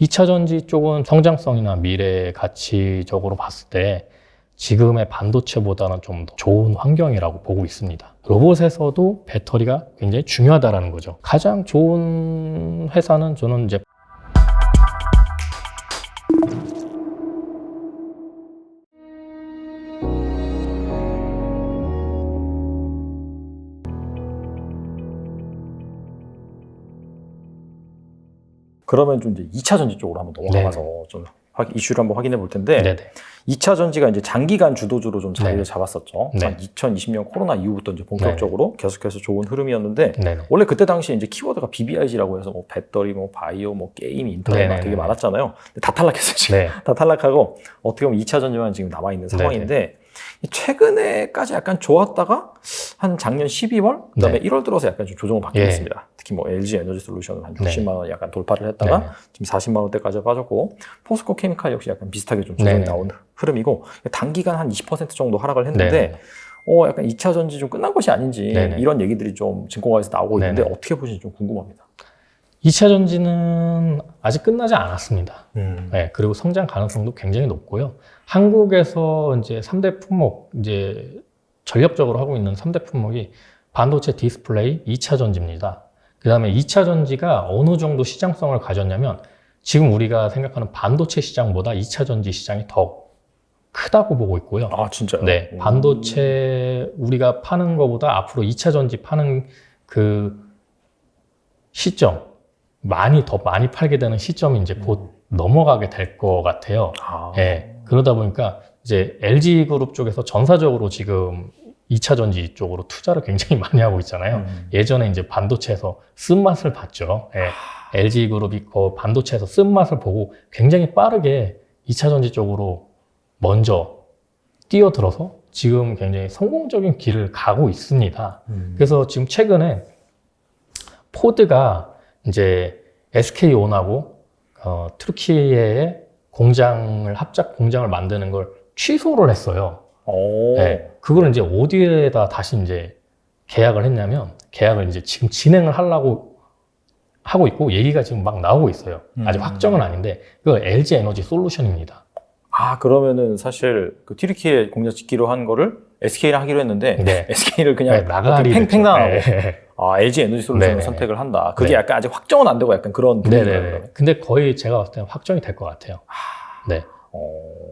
2차 전지 쪽은 성장성이나 미래 가치적으로 봤을 때 지금의 반도체보다는 좀 더 좋은 환경이라고 보고 있습니다. 로봇에서도 배터리가 굉장히 중요하다라는 거죠. 가장 좋은 회사는 저는 이제 그러면 좀 이제 2차 전지 쪽으로 한번 넘어가서 좀 확- 이슈를 한번 확인해 볼 텐데 네네. 2차 전지가 이제 장기간 주도주로 좀 자리를 네. 잡았었죠. 네. 한 2020년 코로나 이후부터 이제 본격적으로 계속해서 좋은 흐름이었는데 네네. 원래 그때 당시에 이제 키워드가 BBIG라고 해서 뭐 배터리, 뭐 바이오, 뭐 게임, 인터넷 막 네네네. 되게 많았잖아요. 근데 다 탈락했어요 지금. 네. 다 탈락하고 어떻게 보면 2차 전지만 지금 남아 있는 상황인데 최근에까지 약간 좋았다가 한 작년 12월 그다음에 네. 1월 들어서 약간 좀 조정을 받긴 예. 했습니다. 특히 뭐 LG 에너지 솔루션은 한 네. 60만 원 약간 돌파를 했다가 네. 지금 40만 원대까지 빠졌고 포스코 케미칼 역시 약간 비슷하게 좀 조정이 네. 나온 흐름이고 단기간 한 20% 정도 하락을 했는데 네. 어 약간 2차 전지 좀 끝난 것이 아닌지 네. 이런 얘기들이 좀 증권가에서 나오고 있는데 네. 어떻게 보시는지 좀 궁금합니다. 2차 전지는 아직 끝나지 않았습니다. 음. 네, 그리고 성장 가능성도 굉장히 높고요. 한국에서 이제 3대 품목, 이제 전력적으로 하고 있는 3대 품목이 반도체 디스플레이, 2차 전지입니다. 그 다음에 2차 전지가 어느 정도 시장성을 가졌냐면 지금 우리가 생각하는 반도체 시장보다 2차 전지 시장이 더 크다고 보고 있고요. 아 진짜요? 네, 음. 반도체 우리가 파는 것보다 앞으로 2차 전지 파는 그 시점, 많이 더 많이 팔게 되는 시점이 이제 곧 넘어가게 될 것 같아요. 아. 예. 그러다 보니까 이제 LG 그룹 쪽에서 전사적으로 지금 2차 전지 쪽으로 투자를 굉장히 많이 하고 있잖아요. 음. 예전에 이제 반도체에서 쓴맛을 봤죠. 예. LG 그룹이 그 반도체에서 쓴맛을 보고 굉장히 빠르게 2차 전지 쪽으로 먼저 뛰어들어서 지금 굉장히 성공적인 길을 가고 있습니다. 음. 그래서 지금 최근에 포드가 이제 SK온하고 어, 트루키에의 공장을 합작 공장을 만드는 걸 취소를 했어요. 오. 네, 그걸 이제 어디에다 다시 이제 계약을 했냐면 계약을 이제 지금 진행을 하려고 하고 있고 얘기가 지금 막 나오고 있어요. 아직 음. 확정은 아닌데 그거 LG 에너지 솔루션입니다. 아 그러면은 사실 그 튀르키예 공장 짓기로 한 거를 SK랑 하기로 했는데 네. SK를 네, 그냥 나가리 팽팽. 나가고 네. 아 LG 에너지 솔루션을 네네. 선택을 한다. 그게 네. 약간 아직 확정은 안 되고 약간 그런 네네네. 그러면? 근데 거의 제가 봤을 때는 확정이 될 것 같아요. 네. 어.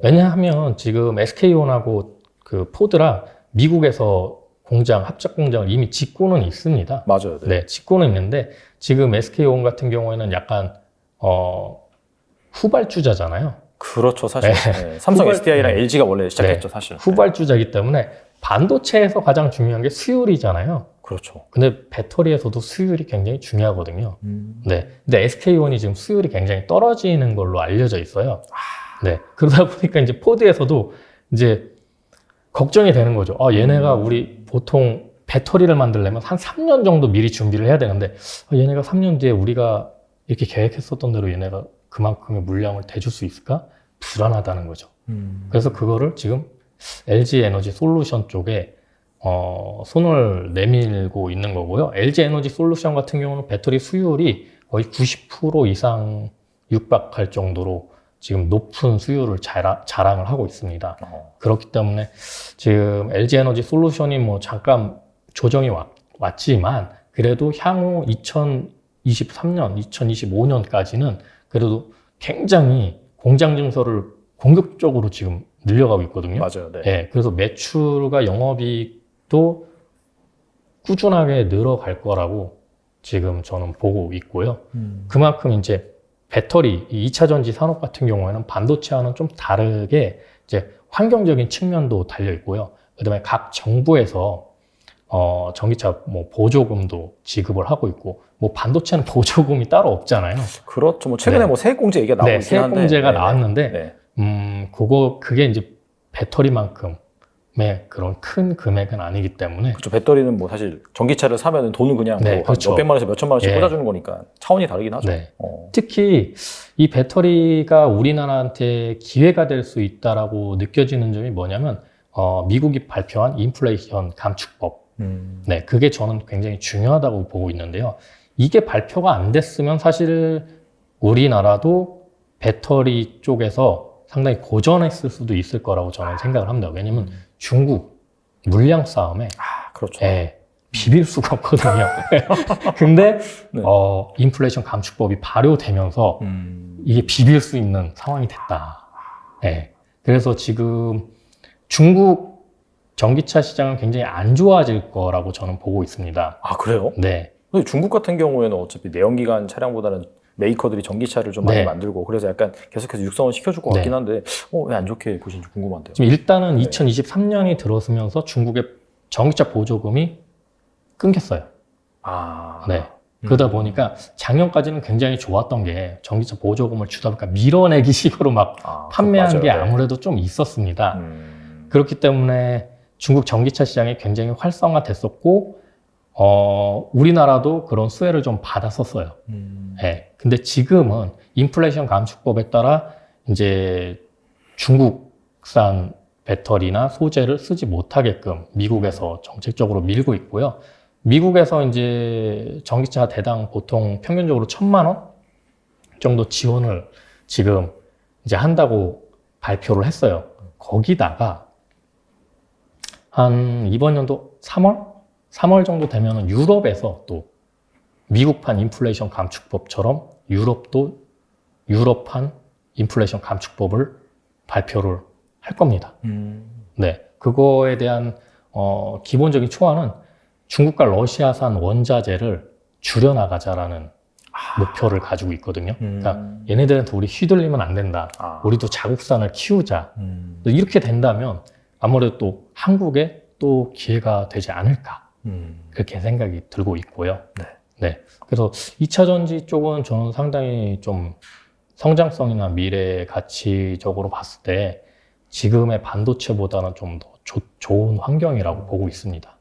왜냐하면 지금 SK온하고 그 포드랑 미국에서 공장 합작 공장을 이미 짓고는 있습니다. 맞아요. 네. 네, 짓고는 있는데 지금 SK온 같은 경우에는 약간 어 후발주자잖아요. 그렇죠 사실 네. 네. 삼성 후발- SDI랑 네. LG가 원래 시작했죠 사실. 후발주자이기 때문에 반도체에서 가장 중요한 게 수율이잖아요. 그렇죠. 근데 배터리에서도 수율이 굉장히 중요하거든요. 음. 네. 근데 SK온이 지금 수율이 굉장히 떨어지는 걸로 알려져 있어요. 네. 그러다 보니까 이제 포드에서도 이제 걱정이 되는 거죠. 아, 얘네가 우리 보통 배터리를 만들려면 한 3년 정도 미리 준비를 해야 되는데, 아, 얘네가 3년 뒤에 우리가 이렇게 계획했었던 대로 얘네가 그만큼의 물량을 대줄 수 있을까? 불안하다는 거죠. 음. 그래서 그거를 지금 LG 에너지 솔루션 쪽에 어, 손을 내밀고 있는 거고요. LG 에너지 솔루션 같은 경우는 배터리 수율이 거의 90% 이상 육박할 정도로 지금 높은 수율을 자라, 자랑을 하고 있습니다. 어. 그렇기 때문에 지금 LG 에너지 솔루션이 뭐 잠깐 조정이 왔, 왔지만 그래도 향후 2023년, 2025년까지는 그래도 굉장히 공장 증서를 공격적으로 지금 늘려가고 있거든요. 맞아요. 네. 예, 그래서 매출과 영업이익도 꾸준하게 늘어갈 거라고 지금 저는 보고 있고요. 음. 그만큼 이제 배터리, 이 2차 전지 산업 같은 경우에는 반도체와는 좀 다르게 이제 환경적인 측면도 달려 있고요. 그다음에 각 정부에서 어, 전기차 뭐 보조금도 지급을 하고 있고, 뭐 반도체는 보조금이 따로 없잖아요. 그렇죠. 뭐 최근에 네. 뭐 세액공제 얘기가 나오고 네, 있긴 한데. 세액공제가 네, 나왔는데, 네. 음, 그거, 그게 이제 배터리만큼 의 그런 큰 금액은 아니기 때문에, 그렇죠. 배터리는 뭐 사실 전기차를 사면은 돈은 그냥 네, 뭐한 그렇죠. 몇백만 원에서 몇천만 원씩 예. 꽂아주는 거니까 차원이 다르긴 하죠. 네. 어. 특히 이 배터리가 우리나라한테 기회가 될 수 있다라고 느껴지는 점이 뭐냐면, 어, 미국이 발표한 인플레이션 감축법. 음. 네, 그게 저는 굉장히 중요하다고 보고 있는데요. 이게 발표가 안 됐으면 사실 우리나라도 배터리 쪽에서 상당히 고전했을 수도 있을 거라고 저는 생각을 합니다. 왜냐면 중국 물량 싸움에 아, 그렇죠. 예, 비빌 수가 없거든요. 근데 네. 어, 인플레이션 감축법이 발효되면서 음, 이게 비빌 수 있는 상황이 됐다. 예. 그래서 지금 중국 전기차 시장은 굉장히 안 좋아질 거라고 저는 보고 있습니다. 아, 그래요? 네. 근데 중국 같은 경우에는 어차피 내연기관 차량보다는 메이커들이 전기차를 좀 많이 네. 만들고 그래서 약간 계속해서 육성을 시켜줄 것 네. 같긴 한데 어, 왜 안 좋게 보시는지 궁금한데요. 지금 일단은 네. 2023년이 들어서면서 중국의 전기차 보조금이 끊겼어요. 아, 네. 음. 그러다 보니까 작년까지는 굉장히 좋았던 게 전기차 보조금을 주다 보니까 밀어내기 식으로 막 아, 판매한 맞아요. 게 네. 아무래도 좀 있었습니다. 음, 그렇기 때문에 중국 전기차 시장이 굉장히 활성화됐었고, 어, 우리나라도 그런 수혜를 좀 받았었어요. 음, 예. 근데 지금은 인플레이션 감축법에 따라 이제 중국산 배터리나 소재를 쓰지 못하게끔 미국에서 정책적으로 밀고 있고요. 미국에서 이제 전기차 대당 보통 평균적으로 천만 원 정도 지원을 지금 이제 한다고 발표를 했어요. 거기다가 한 이번 연도 3월? 3월 정도 되면은 유럽에서 또 미국판 인플레이션 감축법처럼 유럽도 유럽판 인플레이션 감축법을 발표를 할 겁니다. 음, 네. 그거에 대한 어, 기본적인 초안은 중국과 러시아산 원자재를 줄여나가자라는 목표를 가지고 있거든요. 음. 그러니까 얘네들한테 우리 휘둘리면 안 된다. 아, 우리도 자국산을 키우자. 음, 이렇게 된다면 아무래도 또 한국에 또 기회가 되지 않을까. 음, 그렇게 생각이 들고 있고요. 네. 네. 그래서 2차 전지 쪽은 저는 상당히 좀 성장성이나 미래 가치적으로 봤을 때 지금의 반도체보다는 좀 더 좋은 환경이라고 보고 있습니다.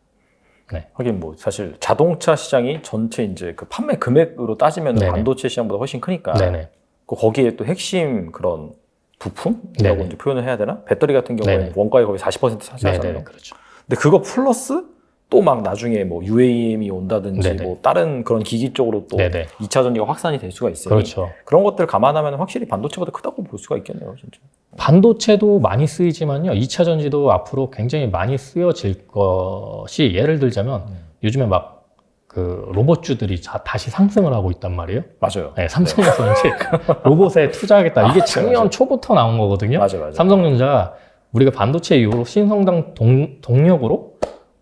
하긴 뭐 사실 자동차 시장이 전체 이제 그 판매 금액으로 따지면 네네. 반도체 시장보다 훨씬 크니까 네네. 그 거기에 또 핵심 그런 부품이라고. 이제 표현을 해야 되나? 배터리 같은 경우에는 네네. 원가의 거의 40% 차지하잖아요. 그렇죠. 근데 그거 플러스 또 막 나중에 뭐 UAM이 온다든지 네네. 뭐 다른 그런 기기 쪽으로 또 네네. 2차 전지가 확산이 될 수가 있으니 그렇죠. 그런 것들 감안하면 확실히 반도체보다 크다고 볼 수가 있겠네요, 진짜. 반도체도 많이 쓰이지만요. 2차 전지도 앞으로 굉장히 많이 쓰여질 것이 예를 들자면 음. 요즘에 막 그 로봇주들이 자- 다시 상승을 하고 있단 말이에요. 맞아요. 네, 삼성에서 이제 로봇에 투자하겠다. 이게 아, 작년 맞아요. 초부터 나온 거거든요. 맞아요, 맞아요. 삼성전자가 우리가 반도체 이후로 신성장 동, 동력으로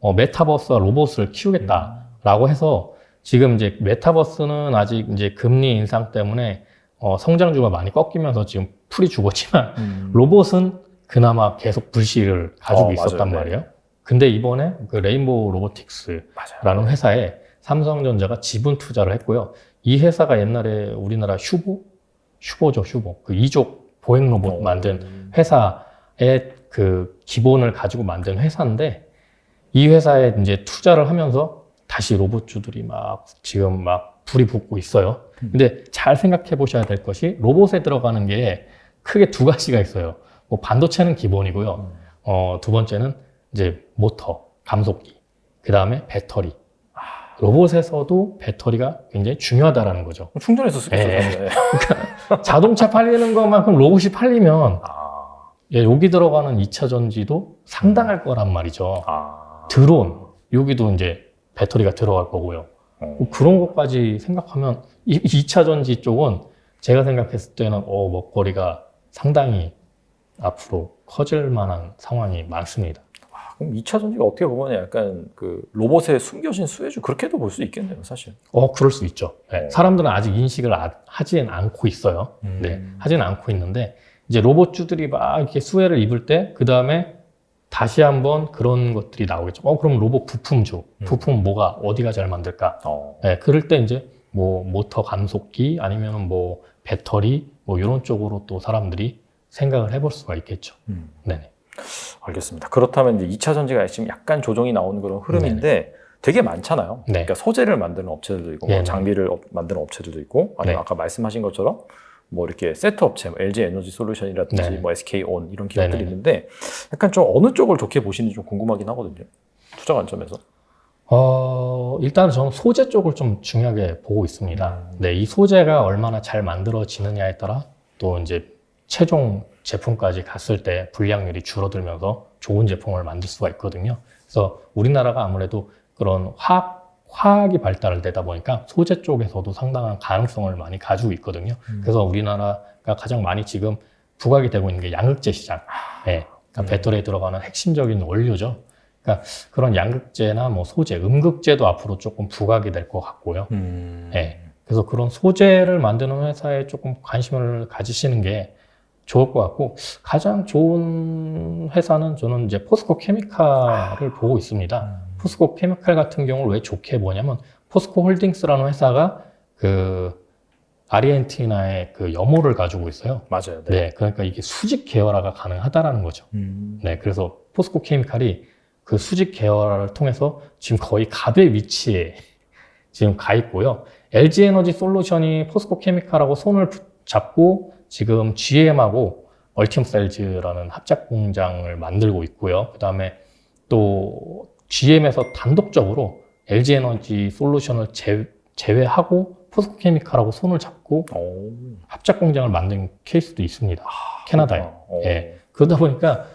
어, 메타버스와 로봇을 키우겠다라고 해서 지금 이제 메타버스는 아직 이제 금리 인상 때문에 어, 성장주가 많이 꺾이면서 지금 풀이 죽었지만 음. 로봇은 그나마 계속 불씨를 가지고 어, 있었단 맞아요. 네. 말이에요. 근데 이번에 그 레인보우 로보틱스라는 맞아요. 회사에 삼성전자가 지분 투자를 했고요. 이 회사가 옛날에 우리나라 휴보? 휴보죠, 휴보. 그 이족 보행 로봇 어. 만든 회사의 그 기본을 가지고 만든 회사인데 이 회사에 이제 투자를 하면서 다시 로봇주들이 막 지금 막 불이 붙고 있어요. 음. 근데 잘 생각해 보셔야 될 것이 로봇에 들어가는 게 크게 두 가지가 있어요. 뭐 반도체는 기본이고요. 음. 어, 두 번째는 이제 모터, 감속기, 그 다음에 배터리. 아. 로봇에서도 배터리가 굉장히 중요하다라는 거죠. 충전해서 쓰겠죠. 예. 사실. 자동차 팔리는 것만큼 로봇이 팔리면 아, 예, 여기 들어가는 2차 전지도 상당할 거란 말이죠. 아. 드론, 여기도 이제 배터리가 들어갈 거고요. 어. 뭐 그런 것까지 생각하면 이 2차 전지 쪽은 제가 생각했을 때는 어, 먹거리가 상당히 앞으로 커질 만한 상황이 많습니다. 그럼 2차 전지가 어떻게 보면 약간 그 로봇에 숨겨진 수혜주 그렇게도 볼 수 있겠네요, 사실. 어, 그럴 수 있죠. 네, 어. 사람들은 아직 인식을 아- 하진 않고 있어요. 음. 네, 하지는 않고 있는데 이제 로봇주들이 막 이렇게 수혜를 입을 때 그 다음에 다시 한번 그런 것들이 나오겠죠. 어, 그럼 로봇 부품주, 음. 부품 뭐가 어디가 잘 만들까? 어. 네, 그럴 때 이제 뭐 모터 감속기 아니면 뭐 배터리 뭐 이런 쪽으로 또 사람들이 생각을 해볼 수가 있겠죠. 음. 네네. 알겠습니다. 그렇다면 이제 2차 전지가 지금 약간 조정이 나오는 그런 흐름인데 되게 많잖아요. 네. 그러니까 소재를 만드는 업체들도 있고 뭐 네네. 장비를 업- 만드는 업체들도 있고 아니면 네. 아까 말씀하신 것처럼 뭐 이렇게 세트 업체, 뭐 LG 에너지 솔루션이라든지 네. 뭐 SK온 이런 기업들이 네네. 있는데 약간 좀 어느 쪽을 좋게 보시는지 좀 궁금하긴 하거든요. 투자 관점에서. 어, 일단 저는 소재 쪽을 좀 중요하게 보고 있습니다. 네, 이 소재가 얼마나 잘 만들어지느냐에 따라 또 이제 최종 제품까지 갔을 때 불량률이 줄어들면서 좋은 제품을 만들 수가 있거든요. 그래서 우리나라가 아무래도 그런 화학 화학이 발달을 되다 보니까 소재 쪽에서도 상당한 가능성을 많이 가지고 있거든요. 그래서 우리나라가 가장 많이 지금 부각이 되고 있는 게 양극재 시장. 네. 그러니까 음. 배터리에 들어가는 핵심적인 원료죠. 그러니까 그런 양극재나 뭐 소재, 음극재도 앞으로 조금 부각이 될 것 같고요. 음. 네. 그래서 그런 소재를 만드는 회사에 조금 관심을 가지시는 게 좋을 것 같고 가장 좋은 회사는 저는 이제 포스코 케미칼을 보고 있습니다. 포스코 케미칼 같은 경우를 왜 좋게 보냐면 포스코 홀딩스라는 회사가 그 아르헨티나의 그 염호를 가지고 있어요. 맞아요. 네. 그러니까 이게 수직 계열화가 가능하다라는 거죠. 음. 네, 그래서 포스코 케미칼이 그 수직 계열화를 통해서 지금 거의 갑의 위치에 지금 가 있고요. LG 에너지 솔루션이 포스코 케미칼하고 손을 잡고 지금 GM하고 얼티엄셀즈라는 합작 공장을 만들고 있고요. 그 다음에 또 GM에서 단독적으로 LG 에너지 솔루션을 제, 제외하고 포스코 케미칼하고 손을 잡고 오. 합작 공장을 만든 케이스도 있습니다. 캐나다에. 오. 예. 그러다 보니까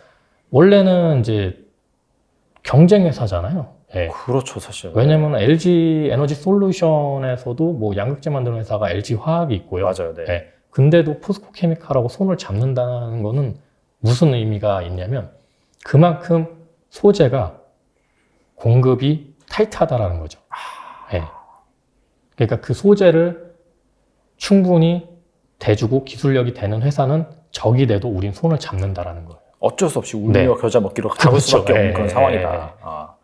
원래는 이제 경쟁 회사잖아요. 예. 그렇죠, 사실. 왜냐면 LG 에너지 솔루션에서도 뭐 양극재 만드는 회사가 LG 화학이 있고요. 맞아요. 네. 예. 근데도 포스코 케미칼하고 손을 잡는다는 거는 무슨 의미가 있냐면 그만큼 소재가 공급이 타이트하다라는 거죠. 예. 그러니까 그 소재를 충분히 대주고 기술력이 되는 회사는 적이 돼도 우린 손을 잡는다라는 거예요. 어쩔 수 없이 네. 울며 겨자 먹기로 잡을 그렇죠. 수밖에 없는 예, 그런 예, 상황이다. 예. 아.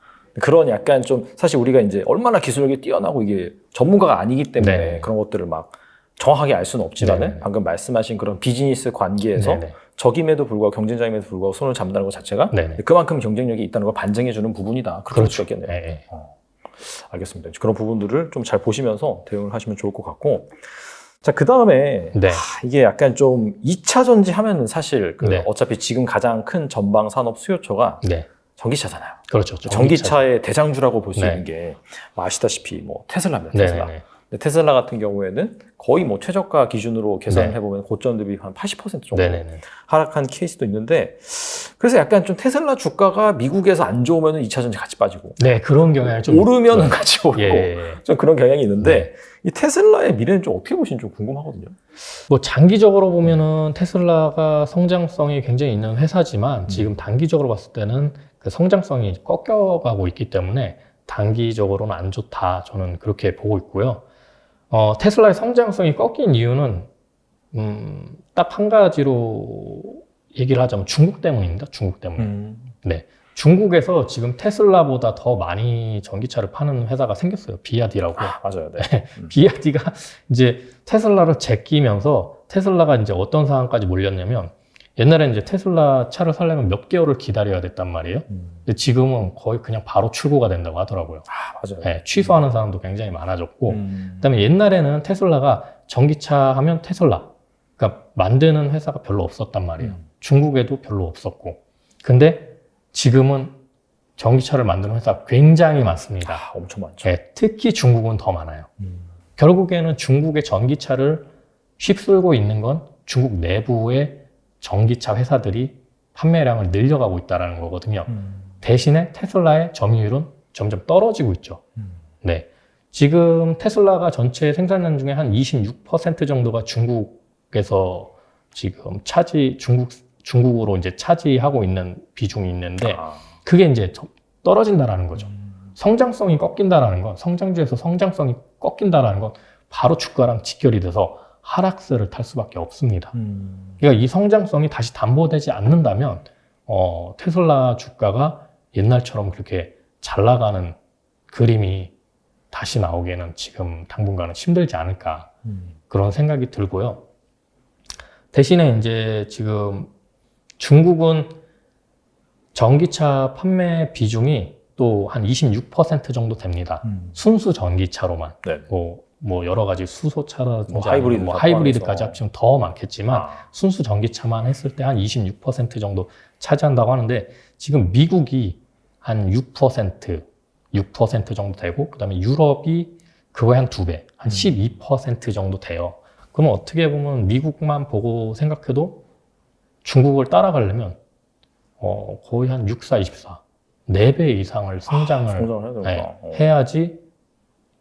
그런 약간 좀 사실 우리가 이제 얼마나 기술력이 뛰어나고 이게 전문가가 아니기 때문에 네. 그런 것들을 막 정확하게 알 수는 없지만 네. 은 방금 말씀하신 그런 비즈니스 관계에서 네네. 적임에도 불구하고 경쟁자임에도 불구하고 손을 잡는다는 것 자체가 네네. 그만큼 경쟁력이 있다는 걸 반증해주는 부분이다. 그렇게 볼수 있겠네요. 예, 예. 알겠습니다. 그런 부분들을 좀 잘 보시면서 대응을 하시면 좋을 것 같고. 자, 그 다음에 네. 이게 약간 좀 2차 전지 하면은 사실 그 네. 어차피 지금 가장 큰 전방 산업 수요처가 네. 전기차잖아요. 그렇죠. 전기차 의 대장주라고 볼수 네. 있는 게뭐 아시다시피 뭐 테슬라입니다. 테슬라. 네네. 근데 테슬라 같은 경우에는 거의 뭐 최저가 기준으로 계산을 네. 해보면 고점 대비 한 80% 정도 네네네. 하락한 케이스도 있는데 그래서 약간 좀 테슬라 주가가 미국에서 안 좋으면 2차 전지 같이 빠지고 네, 그런 경향이 좀 오르면은 있어요. 같이 오르고 예, 예. 좀 그런 경향이 있는데 네. 이 테슬라의 미래는 좀 어떻게 보시는지 좀 궁금하거든요. 뭐 장기적으로 보면은 테슬라가 성장성이 굉장히 있는 음. 회사지만 지금 단기적으로 봤을 때는 그 성장성이 꺾여가고 있기 때문에 단기적으로는 안 좋다. 저는 그렇게 보고 있고요. 어, 테슬라의 성장성이 꺾인 이유는 음, 딱 한 가지로 얘기를 하자면 중국 때문입니다. 중국 때문에. 중국에서 지금 테슬라보다 더 많이 전기차를 파는 회사가 생겼어요. 비아디라고. 아, 맞아요. 네. 음. 비아디가 이제 테슬라를 제끼면서 테슬라가 이제 어떤 상황까지 몰렸냐면 옛날에는 이제 테슬라 차를 살려면 몇 개월을 기다려야 됐단 말이에요. 음. 근데 지금은 거의 그냥 바로 출고가 된다고 하더라고요. 아, 맞아요. 네, 취소하는 사람도 굉장히 많아졌고, 음. 그다음에 옛날에는 테슬라가 전기차 하면 테슬라, 그러니까 만드는 회사가 별로 없었단 말이에요. 음. 중국에도 별로 없었고, 근데 지금은 전기차를 만드는 회사 굉장히 많습니다. 아, 엄청 많죠. 네, 특히 중국은 더 많아요. 음. 결국에는 중국의 전기차를 휩쓸고 있는 건 중국 내부의 전기차 회사들이 판매량을 늘려가고 있다는 거거든요. 음. 대신에 테슬라의 점유율은 점점 떨어지고 있죠. 음. 네. 지금 테슬라가 전체 생산량 중에 한 26% 정도가 중국에서 지금 차지, 중국, 중국으로 이제 차지하고 있는 비중이 있는데 아. 그게 이제 저- 떨어진다라는 거죠. 음. 성장성이 꺾인다라는 건 성장주에서 성장성이 꺾인다라는 건 바로 주가랑 직결이 돼서 하락세를 탈 수밖에 없습니다. 음. 그러니까 이 성장성이 다시 담보되지 않는다면 어, 테슬라 주가가 옛날처럼 그렇게 잘 나가는 그림이 다시 나오기에는 지금 당분간은 힘들지 않을까 음. 그런 생각이 들고요. 대신에 이제 지금 중국은 전기차 판매 비중이 또 한 26% 정도 됩니다. 음. 순수 전기차로만. 네. 뭐, 뭐 여러 가지 수소차라든지 뭐 하이브리드 뭐다 하이브리드까지. 합치면 더 많겠지만 아. 순수 전기차만 했을 때 한 26% 정도 차지한다고 하는데 지금 미국이 한 6%, 6% 정도 되고 그다음에 유럽이 그거의 한 두 배, 한 음. 12% 정도 돼요. 그러면 어떻게 보면 미국만 보고 생각해도 중국을 따라가려면 어, 거의 한 64, 24, 4배 이상을 성장을 성장을 되구나. 네, 어. 해야지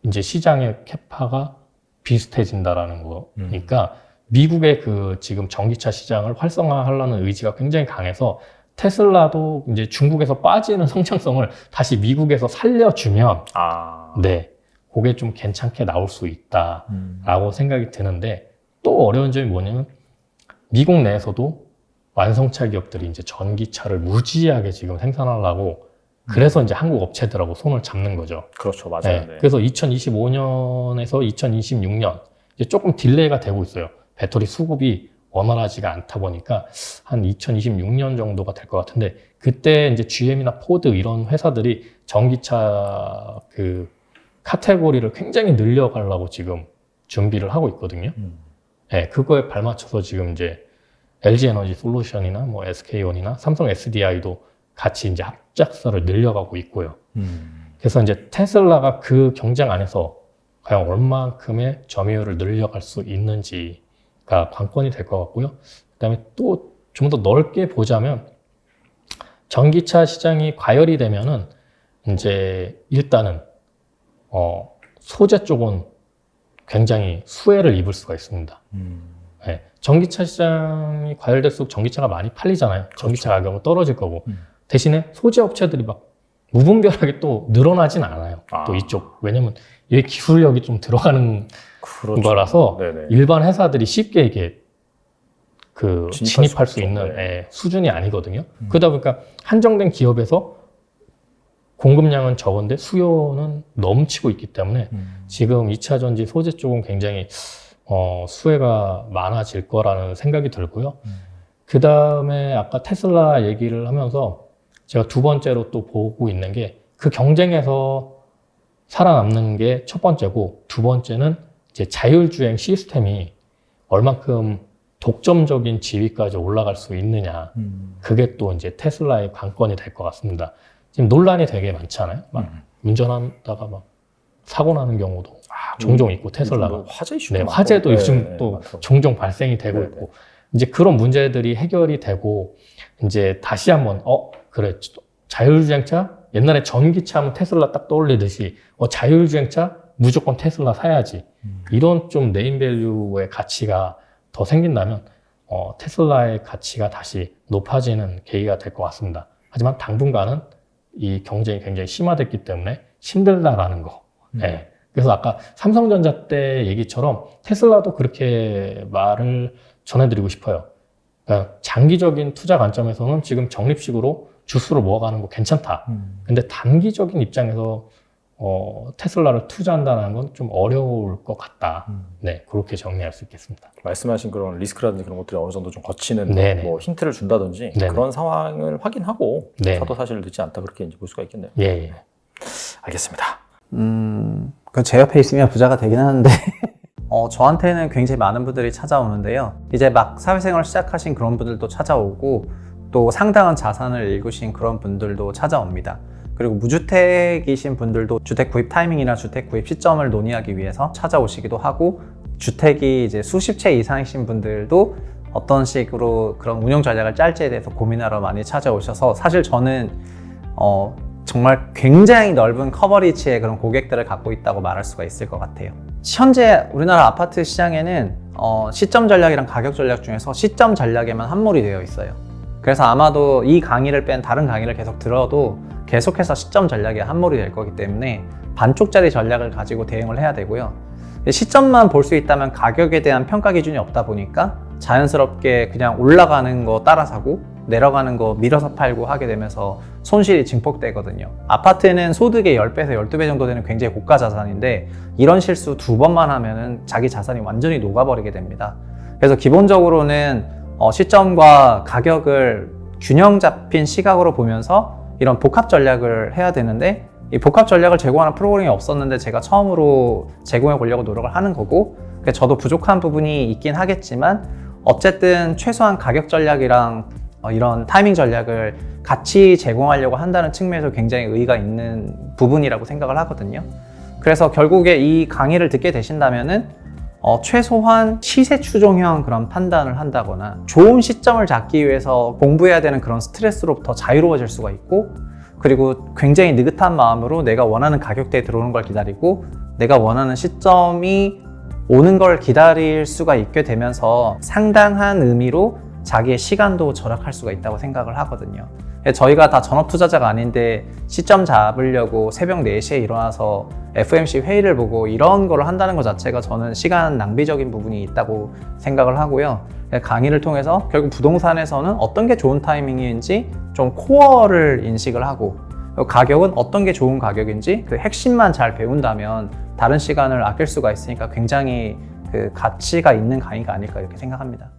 이제 시장의 캐파가 비슷해진다라는 음. 거니까 미국의 그 지금 전기차 시장을 활성화하려는 의지가 굉장히 강해서 테슬라도 이제 중국에서 빠지는 성장성을 다시 미국에서 살려주면 아. 네, 그게 좀 괜찮게 나올 수 있다라고 음. 생각이 드는데 또 어려운 점이 뭐냐면 미국 내에서도 완성차 기업들이 이제 전기차를 무지하게 지금 생산하려고 그래서 이제 한국 업체들하고 손을 잡는 거죠. 그렇죠. 맞아요. 네, 네. 그래서 2025년에서 2026년 이제 조금 딜레이가 되고 있어요. 배터리 수급이 원활하지가 않다 보니까 한 2026년 정도가 될 것 같은데 그때 이제 GM이나 포드 이런 회사들이 전기차 그 카테고리를 굉장히 늘려가려고 지금 준비를 하고 있거든요. 음. 네, 그거에 발맞춰서 지금 이제 LG 에너지 솔루션이나 뭐 SK온이나 삼성 SDI도 같이 이제 합작사를 늘려가고 있고요. 음. 그래서 이제 테슬라가 그 경쟁 안에서 과연 얼만큼의 점유율을 늘려갈 수 있는지가 관건이 될 것 같고요. 그다음에 또 좀 더 넓게 보자면 전기차 시장이 과열이 되면은 이제 일단은 어 소재 쪽은 굉장히 수혜를 입을 수가 있습니다. 음. 네, 전기차 시장이 과열될수록 전기차가 많이 팔리잖아요. 전기차 가격은 떨어질 거고 음. 대신에 소재 업체들이 막 무분별하게 또 늘어나진 않아요. 아. 또 이쪽 왜냐면 이게 기술력이 좀 들어가는 그렇죠. 거라서 네네. 일반 회사들이 쉽게 이게 그 진입할 진입할, 수. 있는 네. 예, 수준이 아니거든요. 음. 그러다 보니까 한정된 기업에서 공급량은 적은데 수요는 넘치고 있기 때문에 음. 지금 2차 전지 소재 쪽은 굉장히 어, 수혜가 많아질 거라는 생각이 들고요. 음. 그 다음에 아까 테슬라 얘기를 하면서 제가 두 번째로 또 보고 있는 게 그 경쟁에서 살아남는 게 첫 번째고 두 번째는 이제 자율주행 시스템이 얼만큼 독점적인 지위까지 올라갈 수 있느냐. 음. 그게 또 이제 테슬라의 관건이 될 것 같습니다. 지금 논란이 되게 많잖아요. 막 음. 운전하다가 막 사고 나는 경우도 아, 종종 있고 테슬라가 뭐 화재 이슈 네, 화재도 요즘 또 종종 발생이 되고 네, 있고 이제 그런 문제들이 해결이 되고 이제 다시 한번 어 그래 자율주행차 옛날에 전기차 하면 테슬라 딱 떠올리듯이 어 자율주행차 무조건 테슬라 사야지 음. 이런 좀 네임밸류의 가치가 더 생긴다면 어, 테슬라의 가치가 다시 높아지는 계기가 될 것 같습니다. 하지만 당분간은 이 경쟁이 굉장히 심화됐기 때문에 힘들다라는 거. 음. 예. 그래서 아까 삼성전자 때 얘기처럼 테슬라도 그렇게 말을 전해드리고 싶어요. 그러니까 장기적인 투자 관점에서는 지금 적립식으로 주수를 모아가는 거 괜찮다. 음. 근데 단기적인 입장에서 어, 테슬라를 투자한다는 건 좀 어려울 것 같다. 음. 네, 그렇게 정리할 수 있겠습니다. 말씀하신 그런 리스크라든지 그런 것들이 어느 정도 좀 거치는 네네. 뭐 힌트를 준다든지 네네. 그런 상황을 확인하고 네. 사도 사실 늦지 않다 그렇게 이제 볼 수가 있겠네요. 예, 예. 알겠습니다. 음, 그제 옆에 있으면 부자가 되긴 하는데, 어, 저한테는 굉장히 많은 분들이 찾아오는데요. 이제 막 사회생활 시작하신 그런 분들도 찾아오고, 또 상당한 자산을 일구신 그런 분들도 찾아옵니다. 그리고 무주택이신 분들도 주택 구입 타이밍이나 주택 구입 시점을 논의하기 위해서 찾아오시기도 하고, 주택이 이제 수십 채 이상이신 분들도 어떤 식으로 그런 운영 전략을 짤지에 대해서 고민하러 많이 찾아오셔서 사실 저는 어, 정말 굉장히 넓은 커버리지의 그런 고객들을 갖고 있다고 말할 수가 있을 것 같아요. 현재 우리나라 아파트 시장에는 어, 시점 전략이랑 가격 전략 중에서 시점 전략에만 함몰이 되어 있어요. 그래서 아마도 이 강의를 뺀 다른 강의를 계속 들어도 계속해서 시점 전략에 함몰이 될 거기 때문에 반쪽짜리 전략을 가지고 대응을 해야 되고요. 시점만 볼 수 있다면 가격에 대한 평가 기준이 없다 보니까 자연스럽게 그냥 올라가는 거 따라 사고 내려가는 거 밀어서 팔고 하게 되면서 손실이 증폭되거든요. 아파트는 소득의 10배에서 12배 정도 되는 굉장히 고가 자산인데 이런 실수 두 번만 하면은 자기 자산이 완전히 녹아버리게 됩니다. 그래서 기본적으로는 어, 시점과 가격을 균형 잡힌 시각으로 보면서 이런 복합 전략을 해야 되는데 이 복합 전략을 제공하는 프로그램이 없었는데 제가 처음으로 제공해 보려고 노력을 하는 거고 그러니까 저도 부족한 부분이 있긴 하겠지만 어쨌든 최소한 가격 전략이랑 어, 이런 타이밍 전략을 같이 제공하려고 한다는 측면에서 굉장히 의의가 있는 부분이라고 생각을 하거든요. 그래서 결국에 이 강의를 듣게 되신다면은 어, 최소한 시세 추종형 그런 판단을 한다거나 좋은 시점을 잡기 위해서 공부해야 되는 그런 스트레스로부터 자유로워질 수가 있고 그리고 굉장히 느긋한 마음으로 내가 원하는 가격대에 들어오는 걸 기다리고 내가 원하는 시점이 오는 걸 기다릴 수가 있게 되면서 상당한 의미로 자기의 시간도 절약할 수가 있다고 생각을 하거든요. 저희가 다 전업 투자자가 아닌데 시점 잡으려고 새벽 4시에 일어나서 FMC 회의를 보고 이런 거를 한다는 것 자체가 저는 시간 낭비적인 부분이 있다고 생각을 하고요. 강의를 통해서 결국 부동산에서는 어떤 게 좋은 타이밍인지 좀 코어를 인식을 하고 가격은 어떤 게 좋은 가격인지 그 핵심만 잘 배운다면 다른 시간을 아낄 수가 있으니까 굉장히 그 가치가 있는 강의가 아닐까 이렇게 생각합니다.